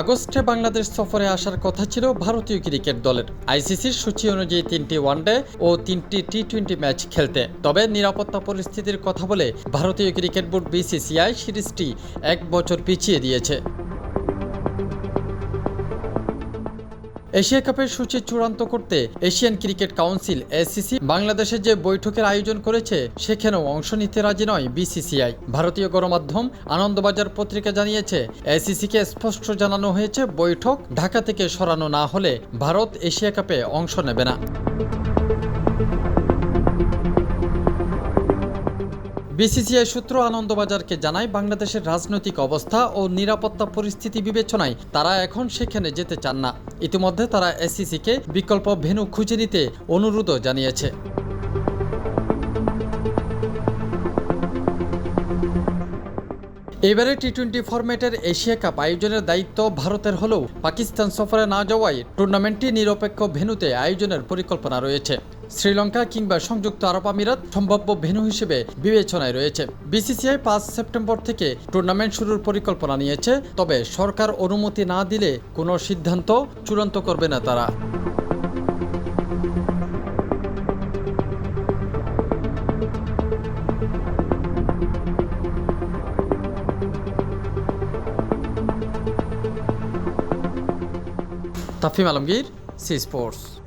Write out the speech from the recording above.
আগস্টে বাংলাদেশ সফরে আসার কথা ছিল ভারতীয় ক্রিকেট দলের। আইসিসির সূচি অনুযায়ী তিনটি ওয়ানডে ও তিনটি টি টোয়েন্টি ম্যাচ খেলতে। তবে নিরাপত্তা পরিস্থিতির কথা বলে ভারতীয় ক্রিকেট বোর্ড বিসিসিআই সিরিজটি এক বছর পিছিয়ে দিয়েছে। এশিয়া কাপের সূচি চূড়ান্ত করতে এশিয়ান ক্রিকেট কাউন্সিল, এসিসি, বাংলাদেশে যে বৈঠকের আয়োজন করেছে, সেখানেও অংশ নিতে রাজি নয় বিসিসিআই। ভারতীয় গণমাধ্যম আনন্দবাজার পত্রিকা জানিয়েছে, এসিসিকে স্পষ্ট জানানো হয়েছে, বৈঠক ঢাকা থেকে সরানো না হলে ভারত এশিয়া কাপে অংশ নেবে না। বিসিসিআই সূত্র আনন্দবাজারকে জানায়, বাংলাদেশের রাজনৈতিক অবস্থা ও নিরাপত্তা পরিস্থিতি বিবেচনায় তারা এখন সেখানে যেতে চান না। ইতিমধ্যে তারা এসিসিকে বিকল্প ভেনু খুঁজে নিতে অনুরোধও জানিয়েছে। এবারে টি টোয়েন্টি ফরম্যাটের এশিয়া কাপ আয়োজনের দায়িত্ব ভারতের হলেও পাকিস্তান সফরে না যাওয়ায় টুর্নামেন্টটি নিরপেক্ষ ভেন্যুতে আয়োজনের পরিকল্পনা রয়েছে। শ্রীলঙ্কা কিংবা সংযুক্ত আরব আমিরাত সম্ভাব্য ভেন্যু হিসেবে বিবেচনায় রয়েছে। বিসিসিআই পাঁচ সেপ্টেম্বর থেকে টুর্নামেন্ট শুরুর পরিকল্পনা নিয়েছে, তবে সরকার অনুমতি না দিলে কোনো সিদ্ধান্ত চূড়ান্ত করবে না তারা। Tafhim Alamgir, C Sports.